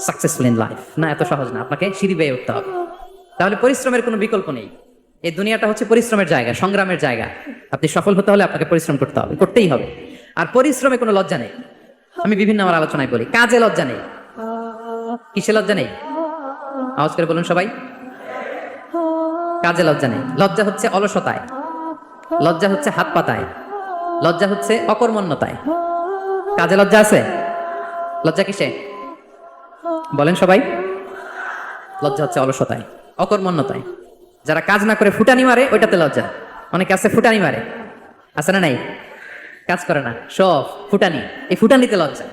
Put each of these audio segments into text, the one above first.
Successful in life না, এত সহজ না, আপনাকে সিঁড়ি বেয়ে উঠতে হবে। তাহলে পরিশ্রমের কোনো বিকল্প নেই। এই দুনিয়াটা হচ্ছে পরিশ্রমের জায়গা, সংগ্রামের জায়গা। আপনি সফল হতে হলে আপনাকে পরিশ্রম করতে হবে, করতেই হবে। আর পরিশ্রমে কোনো লজ্জা নেই। আমি বিভিন্ন আমার আলোচনায় বলি, কাজে লজ্জা নেই। কিসে লজ্জা নেই? আওয়াজ করে বলুন সবাই। কাজে লজ্জা নেই। লজ্জা হচ্ছে অলসতায়। লজ্জা হচ্ছে হাত পাতায়। লজ্জা হচ্ছে অকর্মণ্যতায়। কাজে লজ্জা আছে? লজ্জা কিসে? বলেন সবাই। লজ্জা হচ্ছে অলসতায়, অকর্মণ্যতায়। যারা কাজ না করে ফুটানি মারে, ওইটাতে লজ্জা। অনেকে আছে ফুটানি মারে। আছে না নাই? কাজ করে না। সব ফুটানি। এই ফুটানিতে লজ্জা।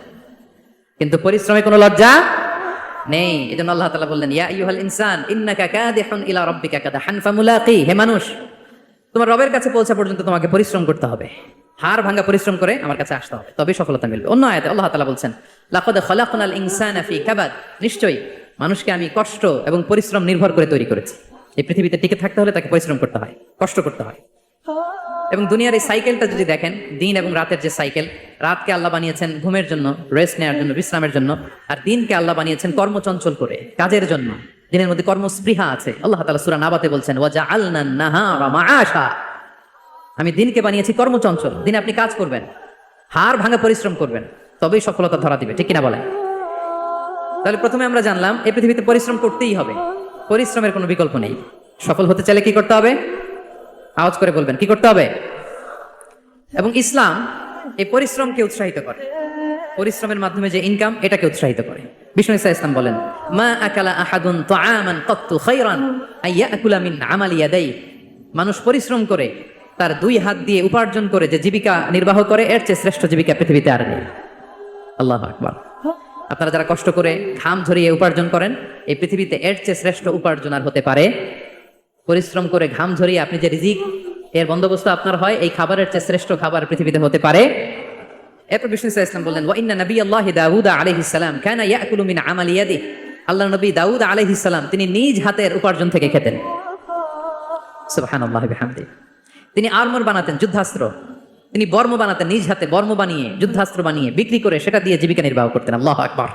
কিন্তু পরিশ্রমে কোনো লজ্জা নেই। এই জন্য আল্লাহ তালা বললেন, ইয়া ইউহাল ইনসান, ইন্নাকা কাদিহুন ইলা রাব্বিকা কাদাহান ফামুলাকি। হে মানুষ, তোমার রবের কাছে পৌঁছা পর্যন্ত তোমাকে পরিশ্রম করতে হবে। হাড় ভাঙা পরিশ্রম করে আমার কাছে আসতে হবে। তবেই সফলতা মিলবে। অন্য আয়াতে আল্লাহ তালা বলছেন, লাকদ খলাকনাল ইনসানা ফি কাবাদ। নিশ্চয়ই মানুষকে আমি কষ্ট এবং পরিশ্রম নির্ভর করে তৈরি করেছি। এই পৃথিবীতে টিকে থাকতে হলে তাকে পরিশ্রম করতে হয়, কষ্ট করতে হয়। এবং দুনিয়ার এই সাইকেলটা যদি দেখেন, দিন এবং রাতের যে সাইকেল, রাতকে আল্লাহ বানিয়েছেন ঘুমের জন্য, রেস্ট নেওয়ার জন্য, বিশ্রামের জন্য, আর দিনকে আল্লাহ বানিয়েছেন কর্মচঞ্চল করে, কাজের জন্য। দিনের মধ্যে কর্মস্পৃহা আছে। আল্লাহ তালা সুরা নাবাতে বলছেন ওয়াজা মাআশা। আমি দিনকে বানিয়েছি কর্মচঞ্চল। দিনে আপনি কাজ করবেন। হার ভাঙা পরিশ্রম করবেন। তবেই সফলতা ধরা দিবে, ঠিক কিনা বলেন? তাহলে প্রথমে আমরা জানলাম, এই পৃথিবীতে পরিশ্রম করতেই হবে। পরিশ্রমের কোনো বিকল্প নেই। সফল হতে চাইলে কি করতে হবে? আওয়াজ করে বলবেন, কি করতে হবে? এবং ইসলাম এই পরিশ্রমকে উৎসাহিত করে। পরিশ্রমের মাধ্যমে যে ইনকাম এটাকে উৎসাহিত করে। বিষ্ণু ইসা ইসলাম বলেন, মা আকালা আহাদুন তাআমান কত্তু খায়রান আইয়াকুলা মিন আমালি ইয়াদাই মানুষ পরিশ্রম করে তার দুই হাত দিয়ে উপার্জন করে যে জীবিকা নির্বাহ করে, এর চেয়ে শ্রেষ্ঠ জীবিকা পৃথিবীতে আর নেই। আল্লাহ আকবার। আপনারা যারা কষ্ট করে ঘাম ঝরিয়ে উপার্জন করেন, এই পৃথিবীতে এর চেয়ে শ্রেষ্ঠ উপার্জন আর হতে পারে। পরিশ্রম করে ঘাম ঝরিয়ে আপনি যে রিজিক, এর বন্দোবস্ত আপনার হয়, এই খাবারের চেয়ে শ্রেষ্ঠ খাবার পৃথিবীতে হতে পারে। এরপর বিষ্ণু ইসা ইসলাম বললেন, ওয়া ইন্না নবী আল্লাহ দাউদ কানা ইয়াকুলু মিন আমালি ইয়াদি। আল্লাহ নবী দাউদ আলাইহিস সালাম তিনি নিজ হাতের উপার্জন থেকে খেতেন। সুবহানাল্লাহি বিহামদি তিনি আর্মর বানাতেন, যুদ্ধাস্ত্র। তিনি বর্ম বানাতেন, নিজ হাতে বর্ম বানিয়ে, যুদ্ধাস্ত্র বানিয়ে, বিক্রি করে সেটা দিয়ে জীবিকা নির্বাহ করতেন। আল্লাহ আকবার।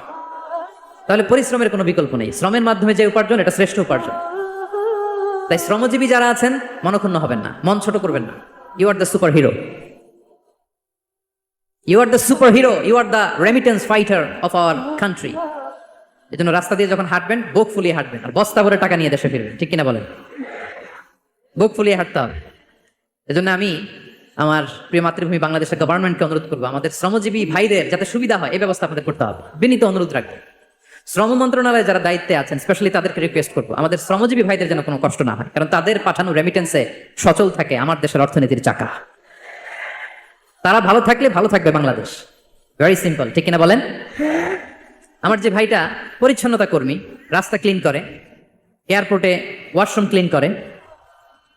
তাহলে পরিশ্রমের কোনো বিকল্প নেই। শ্রমের মাধ্যমে যে উপার্জন, এটা শ্রেষ্ঠ উপার্জন। তাই শ্রমজীবী যারা আছেন, মনক্ষুণ্ণ হবেন না, মন ছোট করবেন না। You are the super hero you are the super hero you are the remittance fighter of our country এই জন্য রাস্তা দিয়ে যখন হাঁটবেন, বুক ফুলিয়ে হাঁটবেন। আর বস্তা ভরে টাকা নিয়ে দেশে ফিরবেন। ঠিক কিনা বলেন? বুক ফুলিয়ে হাঁটতে হবে। এজন্য আমি আমার প্রিয় মাতৃভূমি বাংলাদেশের গভর্নমেন্টকে অনুরোধ করব, আমাদের শ্রমজীবী ভাইদের যাতে সুবিধা হয় এই ব্যবস্থা আপনাদের করতে হবে। বিনীত অনুরোধ রাখব। শ্রম মন্ত্রণালয়ে যারা দায়িত্বে আছেন স্পেশালি তাদেরকে রিকোয়েস্ট করব, আমাদের শ্রমজীবী ভাইদের যেন কোনো কষ্ট না হয়, কারণ তাদের পাঠানো রেমিটেন্সে সচল থাকে আমার দেশের অর্থনীতির চাকা। তারা ভালো থাকলে ভালো থাকবে বাংলাদেশ। ভেরি সিম্পল ঠিক কিনা বলেন? আমার যে ভাইটা পরিচ্ছন্নতা কর্মী, রাস্তা ক্লিন করে এয়ারপোর্টে ওয়াশরুম ক্লিন করে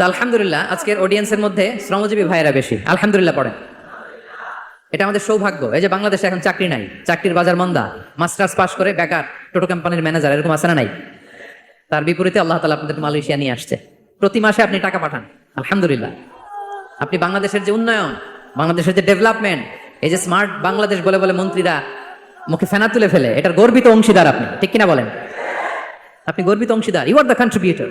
তো আলহামদুলিল্লাহ, আজকের অডিয়েন্সের মধ্যে শ্রমজীবী ভাইয়েরা বেশি। আলহামদুলিল্লাহ পড়েন। এটা আমাদের সৌভাগ্য। এই যে বাংলাদেশে এখন চাকরি নাই, চাকরির বাজার মন্দা, মাস্টার্স পাস করে বেকার, টোটো কোম্পানির ম্যানেজার, এরকম আছে না নাই? তার বিপরীতে আল্লাহ তালা আপনাদের মালয়েশিয়া নিয়ে আসছে। প্রতি মাসে আপনি টাকা পাঠান, আলহামদুলিল্লাহ। আপনি বাংলাদেশের যে উন্নয়ন, বাংলাদেশের যে ডেভেলপমেন্ট, এই যে স্মার্ট বাংলাদেশ বলে বলে মন্ত্রীরা মুখে ফেনা তুলে ফেলে, এটার গর্বিত অংশীদার আপনি। ঠিক কিনা বলেন? আপনি গর্বিত অংশীদার you are the contributor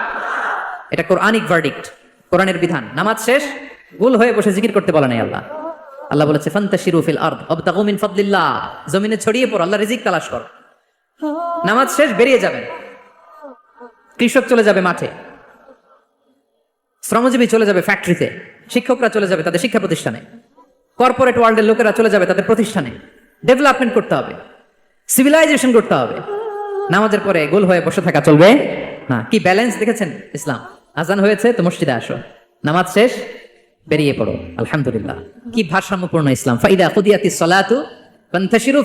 এটা কোরআনিক ভার্ডিক্ট কোরআনের বিধান। নামাজ শেষ গুল হয়ে বসে জিকির করতে বলে নাই আল্লাহ। আল্লাহ বলেছে, ফান্তাশিরু ফিল আরদ ওয়াবতাগু মিন ফাদলিল্লাহ। জমিনে ছড়িয়ে পড়ো আল্লাহ রিজিক তালাশ করো। নামাজ শেষ, বেরিয়ে যাবেন। কৃষক চলে যাবে মাঠে। শ্রমজীবী চলে যাবে ফ্যাক্টরিতে শিক্ষকরা চলে যাবে তাদের শিক্ষা প্রতিষ্ঠানে। কর্পোরেট ওয়ার্ল্ডের লোকেরা চলে যাবে তাদের প্রতিষ্ঠানে। ডেভেলপমেন্ট করতে হবে। সিভিলাইজেশন করতে হবে। নামাজের পরে গোল হয়ে বসে থাকা চলবে? না, কি ব্যালেন্স দেখেছেন ইসলাম? আজান হয়েছে, তো মসজিদে আসো। নামাজ শেষ, বেরিয়ে পড়ো। আলহামদুলিল্লাহ। কি ভারসাম্যপূর্ণ ইসলাম। ফাইদা খুদিয়াতি সলাতু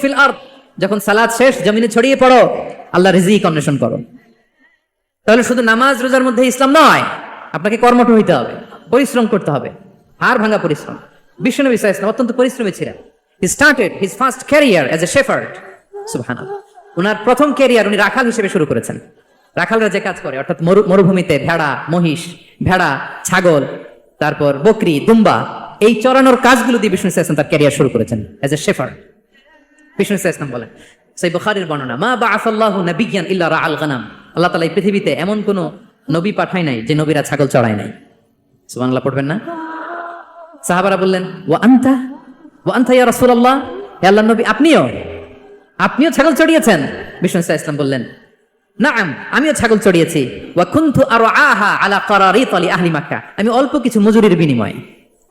ফিল আরদ। যখন সালাত শেষ, জমিনে ছড়িয়ে পড়ো, আল্লাহ রিজিক অন্বেষণ করো। তাহলে শুধু নামাজ, রোজার মধ্যে ইসলাম নয়, আপনাকে কর্মঠ হইতে হবে, পরিশ্রম করতে হবে। হাড় ভাঙা পরিশ্রম। বিষ্ণু ইসা ইসলাম অত্যন্ত পরিশ্রমী ছিলেন। He started his first career as a ওনার প্রথম ক্যারিয়ার উনি রাখাল হিসেবে শুরু করেছেন। রাখালরা যে কাজ করে, অর্থাৎ মরু, মরুভূমিতে ভেড়া, মহিষ, ভেড়া, ছাগল, তারপর বকরি, দুম্বা, এই চড়ানোর কাজগুলো দিয়ে বিষ্ণু ইসা ইসলাম তার ক্যারিয়ার শুরু করেছেন এজ এ শেফার বিষ্ণু ইসা ইসলাম বলেন, সেই বুখারীর বর্ণনা, মা বা আফাল্লাহু নাবিয়ান ইল্লা রা আল গানাম। আল্লাহ তালা এই পৃথিবীতে এমন কোন নবী পাঠায় নাই যে নবীরা ছাগল চড়ায় নাই। সুবহানাল্লাহ, পড়বেন না? সাহাবারা বললেন, ওয়া আনতা? ওয়া আনতা ইয়া রাসূলুল্লাহ? হে আল্লাহর নবী, আপনিও? আপনিও ছাগল চড়িয়েছেন? বিষ্ণু ইসা ইসলাম বললেন নাম, আমিও ছাগল চড়িয়েছি। ওয়া কুনতু আরআহা আলা কারারিত আলি আহলি মাক্কা। আমি অল্প কিছু মজুরির বিনিময়ে,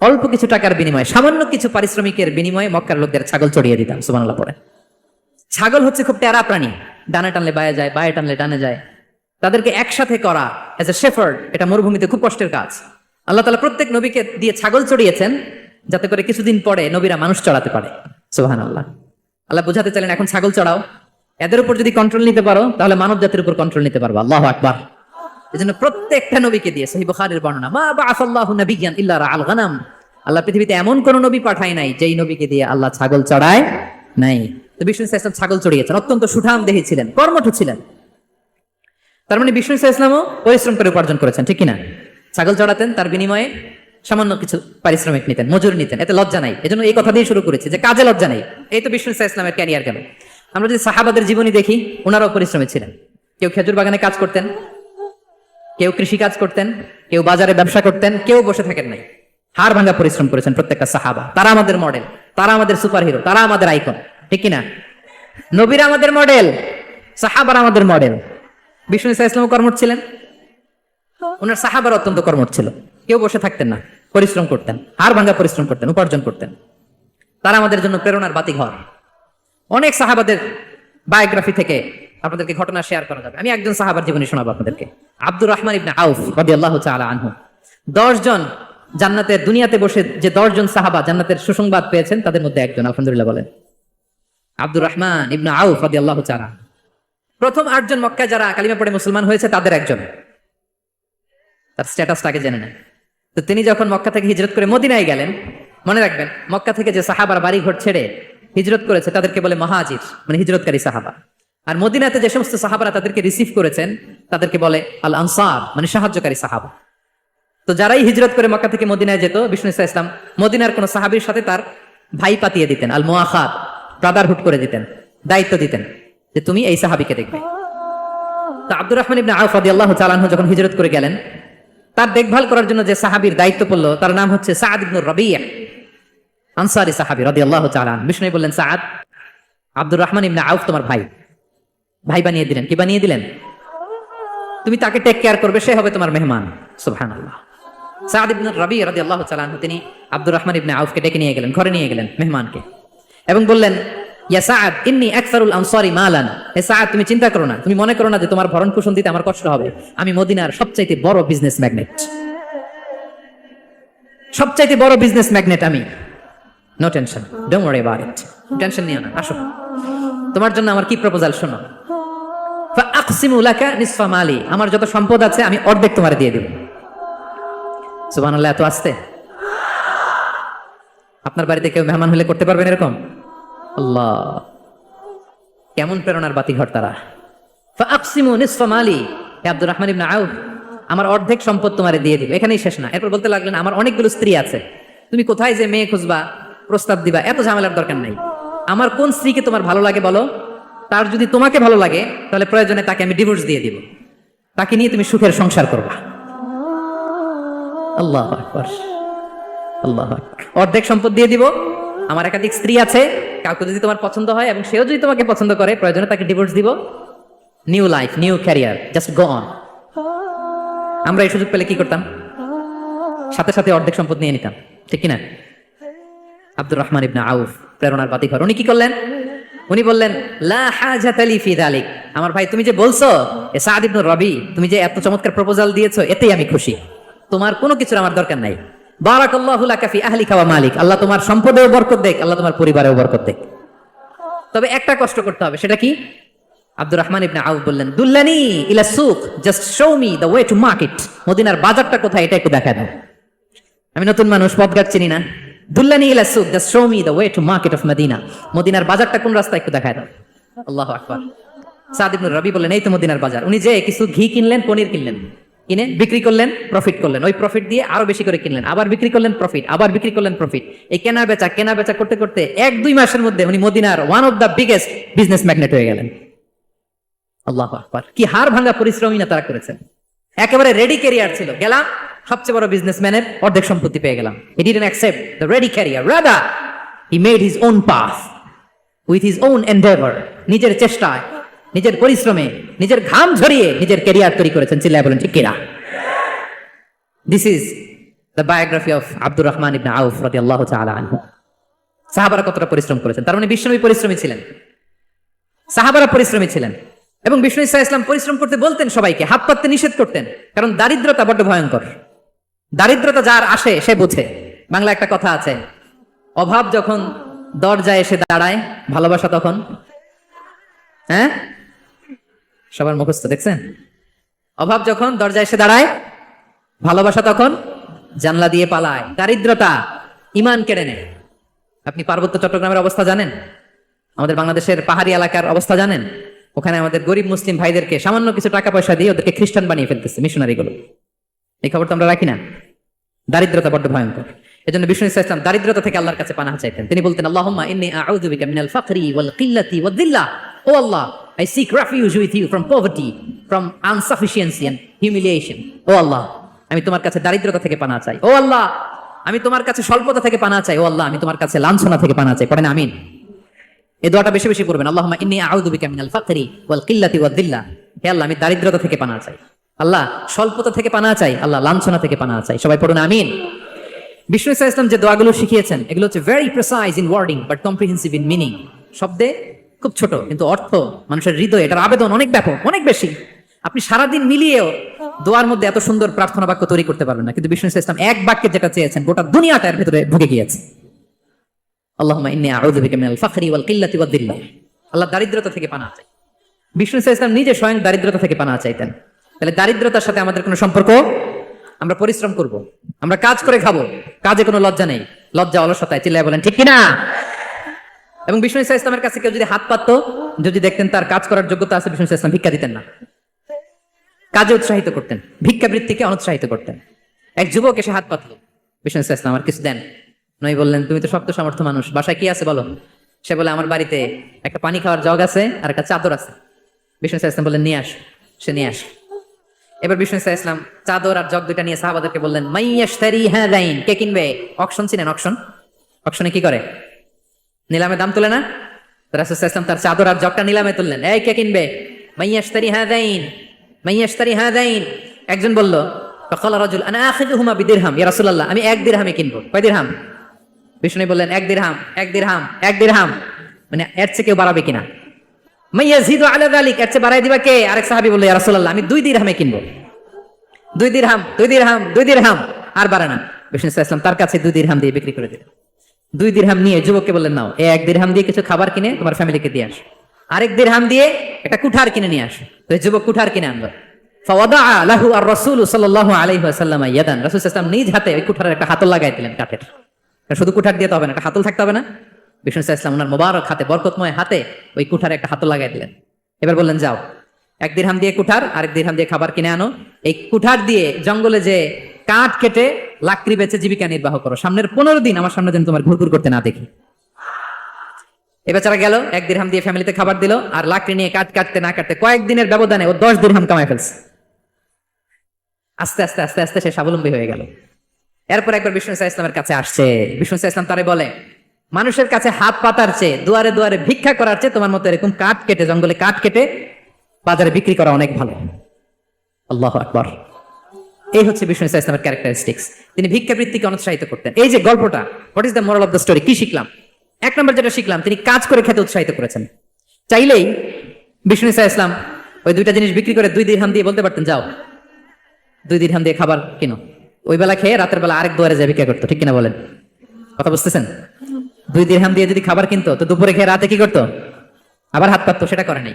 অল্প কিছু টাকার বিনিময়ে, সামান্য কিছু পারিশ্রমিকের বিনিময়ে মক্কার লোকদের ছাগল চড়িয়ে দিতাম, সুবহানাল্লাহ পড়ে। ছাগল হচ্ছে খুব টেরা প্রাণী। ডানে টানলে বায়ে যায়, বায়ে টানলে ডানে যায়। তাদেরকে একসাথে করা এজ এ শেফার্ড এটা মরুভূমিতে খুব কষ্টের কাজ। আল্লাহ তালা প্রত্যেক নবীকে দিয়ে ছাগল চড়িয়েছেন, যাতে করে কিছুদিন পরে নবীরা মানুষ চড়াতে পারে সোহান আল্লাহ আল্লাহ বুঝাতে চাইলেন, এখন ছাগল চড়াও। এদের উপর যদি কন্ট্রোল নিতে পারো, তাহলে মানব জাতির উপর কন্ট্রোল নিতে পারব। আল্লাহ আকবার। এই জন্য প্রত্যেকটা নবীকে দিয়ে সহি বুখারীর বর্ণনা, মা বাআসাল্লাহু নাবিয়্যান ইল্লা রাআল গানাম। আল্লাহ পৃথিবীতে এমন কোন নবী পাঠায় নাই, যেই নবীকে দিয়ে আল্লাহ ছাগল চড়ায় নাই। তো বিষ্ণু ইসলাম ছাগল চড়িয়েছেন, অত্যন্ত সুঠাম দেহি ছিলেন, কর্মঠ ছিলেন। তার মানে বিষ্ণু ইসলামও পরিশ্রম করে উপার্জন করেছেন, ঠিক কিনা? ছাগল চড়াতেন, তার বিনিময়ে সামান্য কিছু পারিশ্রমিক নিতেন, মজুরি নিতেন, এতে লজ্জা নাই। এজন্য এই কথা দিয়ে শুরু করেছি যে কাজে লজ্জা নেই। এই তো বিষ্ণু ইসলামের ক্যারিয়ার গেল। আমরা যদি সাহাবাদের জীবনী দেখি ওনারাও পরিশ্রমী ছিলেন। কেউ খেজুর বাগানে কাজ করতেন, কেউ কৃষি কাজ করতেন, কেউ বাজারে ব্যবসা করতেন, কেউ বসে থাকেন নাই। হার ভাঙা পরিশ্রম করেছেন প্রত্যেকটা সাহাবা। তারা আমাদের মডেল তারা আমাদের সুপার হিরো তারা আমাদের আইকন ঠিক কিনা? নবীর আমাদের মডেল সাহাবার আমাদের মডেল বিষ্ণু ইসা ইসলাম কর্মঠ ছিলেন। ওনার সাহাবার অত্যন্ত কর্মঠ ছিল। কেউ বসে থাকতেন না, পরিশ্রম করতেন হার ভাঙা পরিশ্রম করতেন, উপার্জন করতেন। তারা আমাদের জন্য প্রেরণার বাতি ঘর অনেক সাহাবাদের বায়োগ্রাফি থেকে আপনাদেরকে ঘটনা শেয়ার করা যাবে। আমি একজন সাহাবার জীবনী শোনাবো আপনাদেরকে। আব্দুর রহমান ইবনে আউফ রাদিয়াল্লাহু তাআলা আনহু। 10 জন জান্নাতের দুনিয়াতে বসে যে 10 জন সাহাবা জান্নাতের সুসংবাদ পেয়েছেন, তাদের মধ্যে একজন, আলহামদুলিল্লাহ বলেন। আব্দুর রহমান ইবনে আউফ রাদিয়াল্লাহু তাআলা। প্রথম আটজন মক্কায় যারা কালিমা পড়ে মুসলমান হয়েছে, তাদের একজন। তার স্ট্যাটাসটাকে জেনে নেন। তো তিনি যখন মক্কা থেকে হিজরত করে মদিনায় গেলেন, মনে রাখবেন, মক্কা থেকে যে সাহাবার বাড়ি ঘর ছেড়ে হিজরত করেছে, তাদেরকে বলে মহাজির মানে হিজরতকারী সাহাবা। আর মদিনাতে যে সমস্ত সাহাবারা তাদেরকে রিসিভ করেছেন, তাদেরকে বলে আল আনসার মানে সাহায্যকারী সাহাবা। তো যারাই হিজরত করে মক্কা থেকে মদিনায় যেত, বিষ্ণু ইসা ইসলাম, মদিনার কোন সাহাবির সাথে তার ভাই পাতিয়ে দিতেন আল মোয়াখাত ব্রাদারহুড করে দিতেন, দায়িত্ব দিতেন যে তুমি এই সাহাবিকে দেখবে। তো আব্দুর রহমান ইবনে আউফ রাদিয়াল্লাহু তাআলা আনহু যখন হিজরত করে গেলেন, তার দেখভাল করার জন্য যে সাহাবীর দায়িত্ব পড়ল, তার নাম হচ্ছে সাদ ইবনুর রাবিয়া। আনসারি সাহাবি রদি আল্লাহ চালান বিষ্ণু বললেন সাদ আব্দুর রহমান ইবনে আউফ তোমার ভাই। ভাই বানিয়ে দিলেন। কি বানিয়ে দিলেন? তুমি তাকে টেক কেয়ার করবে, সে হবে তোমার মেহমান। সুবহান আল্লাহ সাদ ইবনে রবি রদি আল্লাহ চালান তিনি আব্দুর রহমান ইবনে আউফকে ডেকে নিয়ে গেলেন, ঘরে নিয়ে গেলেন মেহমানকে। এবং বললেন, ইয়া সাদ ইন্নি আকসারুল আনসারি মালান। হে সাদ তুমি চিন্তা করো না। তুমি মনে করো না যে তোমার ভরণ পোষণ দিতে আমার কষ্ট হবে। আমি মদিনার সবচাইতে বড় বিজনেস ম্যাগনেট সবচাইতে বড় বিজনেস ম্যাগনেট আমি। No tension don't worry about it tension নিও না, আসো। তোমার জন্য আমার কি প্রপোজাল শোনো। ফাকসিমু লাকা নিসফা মালি। আমার যত সম্পদ আছে, আমি অর্ধেক তোমার দিয়ে দেব। সুবহানাল্লাহ, এত আসতে? আপনার বাড়িতে কেউ মেহমান হলে করতে পারবেন এরকম? আল্লাহ। কেমন প্রেরণার বাতি ঘর তারা। ফাকসিমু নিসফা মালি। হে আব্দুর রহমান ইবনে আউফ, আমার অর্ধেক সম্পদ তোমারে দিয়ে দিব। এখানেই শেষ না। এরপর বলতে লাগলেন আমার অনেকগুলো স্ত্রী আছে। তুমি কোথায় যে মেয়ে খুঁজবা? প্রস্তাব দিবা। এত ঝামেলার দরকার নাই। আমার কোন স্ত্রীকে তোমার ভালো লাগে বলো? তার যদি তোমাকে ভালো লাগে, তাহলে প্রয়োজনে তাকে আমি ডিভোর্স দিয়ে দিব। তাকে নিয়ে তুমি সুখের সংসার করবা। আল্লাহ আল্লাহ অর্ধেক সম্পদ দিয়ে দিব। আমার একাধিক স্ত্রী আছে, কাউকে যদি তোমার পছন্দ হয় এবং সেও যদি তোমাকে পছন্দ করে, প্রয়োজনে তাকে ডিভোর্স দিব। New life new career just go on আমরা এই সুযোগ পেলে কি করতাম? সাথে সাথে অর্ধেক সম্পদ নিয়ে নিতাম। ঠিক কিনা? আব্দুর রহমান ইবনে আউফ প্রেরণার বাতিঘর। উনি কি করলেন? উনি বললেন, লা হাজাত আলি ফি যালিক আমার ভাই, তুমি যে বলছো এ সাদ রবি, তুমি যে এত চমৎকার প্রপোজাল দিয়েছ, এতেই আমি খুশি। তোমার কোনো কিছুর আমার দরকার নাই। বারাকাল্লাহু লাকা ফি আহলিকা ওয়া মালিক। আল্লাহ তোমার সম্পদেও বরকত দেখ আল্লাহ তোমার পরিবারেও বরকত দেখ তবে একটা কষ্ট করতে হবে, সেটা কি? আব্দুর রহমান ইবনে আউফ বললেন, দুল্লানি ইলা সুক, just show me the way to market. মদিনার বাজারটা কোথায়, এটা একটু দেখা দাও। আমি নতুন মানুষ, পথঘাট চিনি না। Show me the way to market of Medina মদিনার বাজারটা কোন একটু দেখায় দাও। আল্লাহ রবি বললেন এই তো মদিনার বাজার। উনি যে কিছু ঘি কিনলেন, পনির কিনলেন, কিনে বিক্রি করলেন প্রফিট করলেন। ওই প্রফিট দিয়ে আরও বেশি করে কিনলেন, আবার বিক্রি করলেন প্রফিট আবার বিক্রি করলেন প্রফিট এই কেনা বেচা কেনা বেচা করতে করতে এক দুই মাসের মধ্যে উনি মদিনার one of the biggest business magnate হয়ে গেলেন। আল্লাহ আকবার। কি হার ভাঙা পরিশ্রমী না তারা করেছেন। একেবারে রেডি ক্যারিয়ার ছিল। গেলাম সবচেয়ে বড় বিজনেসম্যানের অর্ধেক সম্পত্তি পেয়ে গেলাম। He didn't accept the ready career rather he made his own path with his own endeavour নিজের চেষ্টায়, নিজের পরিশ্রমে, নিজের ঘাম ঝরিয়ে নিজের ক্যারিয়ার তৈরি করেছেন। চিল্লায় বলেন, ঠিক কিনা? This is the biography of Abdur Rahman Ibne Auf রাদিয়াল্লাহু তাআলা আনহু সাহাবারা কতটা পরিশ্রম করেছেন? তার মানে বিশ্বনবী পরিশ্রমী ছিলেন। সাহাবারা পরিশ্রমী ছিলেন। এবং বিষ্ণু ইসা ইসলাম পরিশ্রম করতে বলতেন সবাইকে, হাত পাততে নিষেধ করতেন। কারণ দারিদ্রতা বড্ড ভয়ঙ্কর। দারিদ্রতা যার আসে, সে বুঝে। বাংলা একটা কথা আছে, অভাব যখন দরজায় এসে দাঁড়ায়, ভালোবাসা তখন হ্যাঁ? সবার মুখস্থ, দেখছেন? অভাব যখন দরজায় এসে দাঁড়ায়, ভালোবাসা তখন জানলা দিয়ে পালায়। দারিদ্রতা ইমান কেড়ে নেয়। আপনি পার্বত্য চট্টগ্রামের অবস্থা জানেন? আমাদের বাংলাদেশের পাহাড়ি এলাকার অবস্থা জানেন? ওখানে আমাদের গরিব মুসলিম ভাইদেরকে সামান্য কিছু টাকা পয়সা দিয়ে ওদেরকে খ্রিস্টান বানিয়ে ফেলতেছে মিশনারি গুলো এই খবর তো আমরা রাখি না। দারিদ্রতা বড্ড ভয়ঙ্কর। এজন্য বিষ্ণু ইসলাম দারিদ্রতা থেকে আল্লাহর কাছে পানাহ চাইতেন। তিনি বলতেন, আল্লাহুম্মা ইন্নী মিনাল ফাকরি ওয়াল কিল্লাতি ওয়াদ দিল্লা। O Allah I seek refuge with you from poverty from unsufficiency and humiliation O Allah, আমি তোমার কাছে দারিদ্রতা থেকে পানা চাই। ও আল্লাহ, আমি তোমার কাছে স্বল্পতা থেকে পানা চাই। ও আল্লাহ, আমি তোমার কাছে লাঞ্ছনা থেকে পানা চাই। পড়েন, আমিন। এই দোয়াটা বেশি বেশি করবেন আল্লাহ ইন্নি আউযু বিকা মিনাল ফাকরি ওয়াল কিল্লাতি ওয়াদ দিল্লা। হে আল্লাহ, আমি দারিদ্রতা থেকে পানা চাই। আল্লাহ স্বল্পতা থেকে পানা চাই, আল্লাহ লাঞ্ছনা থেকে পানা চাই। সবাই পড়ুন, আমিন। বিষ্ণু ইসা ইসলাম যে দোয়াগুলো শিখিয়েছেন, এগুলো হচ্ছে very precise in wording but comprehensive in meaning শব্দে খুব ছোট, কিন্তু অর্থ, মানুষের হৃদয়, এটার আবেদন অনেক ব্যাপক, অনেক বেশি। আপনি সারাদিন মিলিয়েও দোয়ার মধ্যে এত সুন্দর প্রার্থনা বাক্য তৈরি করতে পারবেন না, কিন্তু বিষ্ণু ইসা ইসলাম এক বাক্যে যেটা চেয়েছেন, গোটা দুনিয়াটা এর ভেতরে ঢুকে গিয়েছে। আল্লাহুম্মা ইন্নী আউযু বিকা মিনাল ফাকরি ওয়াল কিল্লাতি ওয়াদ দিল্লা। আল্লাহ দারিদ্রতা থেকে পানা চাই বিষ্ণু ইসা ইসলাম নিজে স্বয়ং দারিদ্রতা থেকে পানা চাইতেন। তাহলে দারিদ্রতার সাথে আমাদের কোনো সম্পর্ক? আমরা পরিশ্রম করব। আমরা কাজ করে খাব। কাজে কোনো লজ্জা নেই। লজ্জা অলসতায় চিল্লায় বলেন, ঠিক কিনা? এবং বিষ্ণু ইসা ইসলামের কাছে কেউ যদি হাত পাততো, যদি দেখতেন তার কাজ করার যোগ্যতা আছে, বিষ্ণু ইসা ইসলাম ভিক্ষা দিতেন না। কাজে উৎসাহিত করতেন। ভিক্ষাবৃত্তিকে অনুৎসাহিত করতেন। এক যুবক এসে হাত পাতলো। বিষ্ণু ইসা ইসলাম আমার কিছু দেন? নই বললেন, তুমি তো শক্ত সামর্থ্য মানুষ। বাসায় কি আছে বলো? সে বলে, আমার বাড়িতে একটা পানি খাওয়ার জগ আছে আর একটা চাদর আছে। বিষ্ণু ইসা ইসলাম বললেন, নিয়ে আস। সে, নিয়ে আস। এবার বিষ্ণু ইসা ইসলাম, চাদর আর জগ দুইটা নিয়ে সাহাবাদেরকে বললেন হ্যাঁ দাইন কে কিনবে? অকশন ছিলেন অকশন অকশনে কি করে? নিলামে দাম তুলে না? রাসুল ইসলাম তার চাদর আর জগটা নিলামে তুললেন, এই কে কিনবে? মাইয়াশতারি হাদাইন মাইয়াশতারি হাদাইন একজন বলল, ফকাল রাজুল, আনা আখিদুহুমা বিদিরহাম? ইয়া রাসূলুল্লাহ, আমি এক দিরহামে কিনবো। কয় দিরহাম? বিষ্ণু বললেন, এক দিরহাম এক দিরহাম এক দিরহাম। মানে এর চেয়ে কেউ বাড়াবে কিনা? বাড়াই দিবা কে? আরেক সাহাবী বলল রাসূলুল্লাহ, আমি দুই দিরহামে কিনবো। দুই দিরহাম দুই দিরহাম দুই দিরহাম, আর বাড়ে না। ইসলাম তার কাছে দুই দিরহাম দিয়ে বিক্রি করে দিলেন দুই দিরহাম নিয়ে যুবককে বললেন, নাও এক দিরহাম দিয়ে কিছু খাবার কিনে তোমার ফ্যামিলিকে দিয়ে আস। আরেক দিরহাম দিয়ে একটা কুঠার কিনে নিয়ে আস। তো যুবক কুঠার কিনে আনলো। ফাওয়াদা লাহু আর রাসূল সাল্লাল্লাহু আলাইহি ওয়াসাল্লাম ইয়াদান রাসূল সাল্লাল্লাহু নিজ হাতে ওই কুঠারের একটা হাতল লাগাই দিলেন কাঠের। শুধু কুঠার দিয়ে তো হবে না, একটা হাতল থাকতে হবে না। বিষ্ণু ইসলাম ওনার মোবারক হাতে, বরকতময় হাতে ওই কুঠারে একটা হাতল লাগাই দিলেন। এবার বললেন, যাও, এক দিরহাম দিয়ে কুঠার, আরেক দিরহাম দিয়ে খাবার কিনে আনো। এই কুঠার দিয়ে জঙ্গলে যে কাঠ কেটে লাকড়ি বেচে জীবিকা নির্বাহ করো। সামনের পনেরো দিন আমার সামনে যেন তোমার ঘুরঘুর করতে না দেখি। এ বেচারা গেল, এক দিরহাম দিয়ে ফ্যামিলিতে খাবার দিল, আর লাকড়ি নিয়ে কাঠ কাটতে না কাটতে কয়েকদিনের ব্যবধানে ও দশ দিরহাম কামায় ফেলছে। আস্তে আস্তে আস্তে আস্তে সে স্বাবলম্বী হয়ে গেল। এরপর একবার বিষ্ণু ইসা ইসলামের কাছে আসছে। বিষ্ণু ইসা ইসলাম তারে বলে মানুষের কাছে হাত পাতার চেয়ে, দুয়ারে দুয়ারে ভিক্ষা করার চেয়ে তোমার মতো এরকম কাঠ কেটে, জঙ্গলে কাঠ কেটে বাজারে বিক্রি করা অনেক ভালো। আল্লাহ আকবর। এই হচ্ছে বিষ্ণু ইসা ইসলামের ক্যারেক্টারিস্টিক্স তিনি ভিক্ষাবৃত্তিকে অনুৎসাহিত করতেন। এই যে গল্পটা what is the moral of the story কি শিখলাম? এক নম্বর যেটা শিখলাম, তিনি কাজ করে খেতে উৎসাহিত করেছেন। চাইলেই বিষ্ণু ইসা ইসলাম ওই দুইটা জিনিস বিক্রি করে দুই দিরহাম দিয়ে বলতে পারতেন, যাও, দুই দিরহাম দিয়ে খাবার কিনো। ওই বেলা খেয়ে রাতের বেলা আরেক দুয়ারে যায় ভিক্ষা করতো, ঠিক কিনা বলেন? কথা বুঝতেছেন? দুই দিরহাম দিয়ে যদি খাবার কিনতো, তো দুপুরে খেয়ে রাতে কি করতো? আবার হাত পাততো, সেটা করে নাই।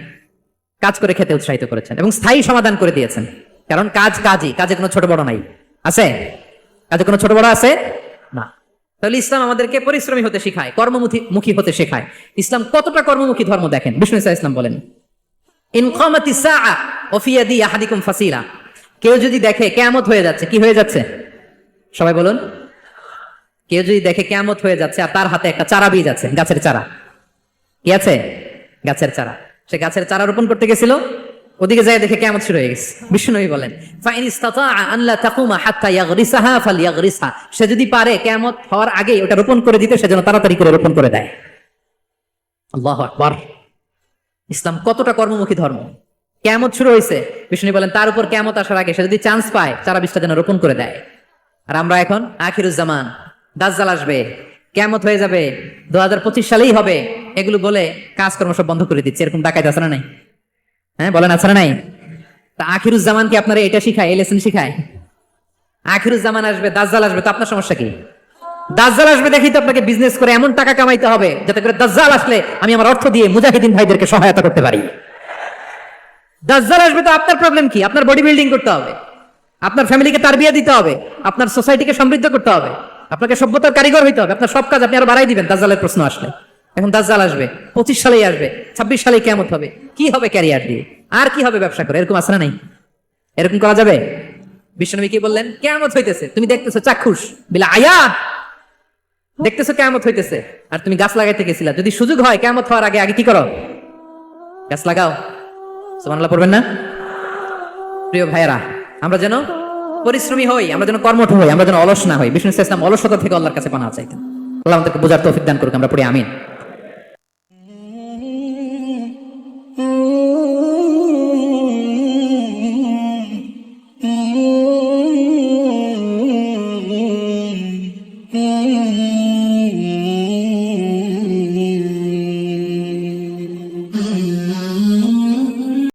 কাজ করে খেতে উৎসাহিত করেছেন এবং স্থায়ী সমাধান করে দিয়েছেন। কারণ কাজ কাজই, কাজে কোনো ছোট বড় নাই। আছে? কাজে কোনো ছোট বড় আছে? না। তাহলে ইসলাম আমাদেরকে পরিশ্রমী হতে শেখায়, কর্মমুখী মুখী হতে শেখায়। ইসলাম কতটা কর্মমুখী ধর্ম দেখেন? বিষ্ণু ইসা ইসলাম বলেন কেউ যদি দেখে, কেয়ামত হয়ে যাচ্ছে, কি হয়ে যাচ্ছে? সবাই বলুন। কেউ যদি দেখে কেয়ামত হয়ে যাচ্ছে আর তার হাতে একটা চারা বীজ আছে, গাছের চারা। কি আছে? গাছের চারা। সে গাছের চারা রোপণ করতে গেছিল, ওদিকে যায় দেখে কেমন শুরু হয়ে গেছে। বিষ্ণুনবী বলেন সে যদি পারে কিয়ামত হওয়ার আগেই ওটা রোপণ করে দিতে সেজন্য তাড়াতাড়ি করে রোপণ করে দেয়। আল্লাহু আকবার। ইসলাম কতটা কর্মমুখী ধর্ম? কেমত শুরু হয়েছে বিষ্ণু বলেন, তার উপর কেমত আসার আগে সে যদি চান্স পায়, চারা বীজটা যেন রোপণ করে দেয়। আর আমরা এখন আখিরুজ্জামান দাজ্জাল আসবে কেমত হয়ে যাবে দু হাজার পঁচিশ সালেই হবে। এগুলো বলে কাজকর্ম সব বন্ধ করে দিচ্ছে, এরকম ডাকাইতে আছে না নাই? হ্যাঁ বলেন আছে না নাই? তা আখিরুজ্জামান কি আপনারা এটা শিখায়, এই লেসন শিখায়? আখিরুজ্জামান আসবে, দাজ্জাল আসবে, তো আপনার সমস্যা কি? দাজ্জাল আসবে দেখি তো আপনাকে বিজনেস করে এমন টাকা কামাইতে হবে, যাতে করে দাজ্জাল আসলে আমি আমার অর্থ দিয়ে মুজাহিদিন ভাইদেরকে সহায়তা করতে পারি। দাজ্জাল আসবে তো আপনার প্রবলেম কি? আপনার বডি বিল্ডিং করতে হবে, আপনার ফ্যামিলিকে তারবিয়া দিতে হবে, আপনার সোসাইটিকে সমৃদ্ধ করতে হবে। আপনাকে সভ্যতার কারিগর হইতে হবে, আপনার সব কাজ আপনি আরও বাড়াই দিবেন, দাজ্জালের প্রশ্ন আসলে। এখন দাজ্জাল আসবে, পঁচিশ সালেই আসবে, ছাব্বিশ সালে কেমন হবে। কি হবে ক্যারিয়ার দিয়ে? আর কি হবে ব্যবসা করে? এরকম আসে না নাই? এরকম করা যাবে? বিশ্বনবী কি বললেন? কেমন হইতেছে। তুমি দেখতেছো চাক্ষুষ, বিলা আয়া! দেখতেছো কেমত হইতেছে। আর তুমি গাছ লাগাইতে গেছিলা। যদি সুযোগ হয় কেমত হওয়ার আগে আগে কি করো? গাছ লাগাও। সুবহানাল্লাহ পড়বেন না? প্রিয় ভাইয়েরা, আমরা যেন পরিশ্রমী হই, আমরা যেন কর্মঠ হই, আমরা যেন অলস না হই। বিষ্ণু ইসলাম অলসতা থেকে আল্লাহর কাছে পানা চাইতেন। আল্লাহ আমাদেরকে বোঝার তৌফিক দান করুক, আমরা পড়ি আমিন।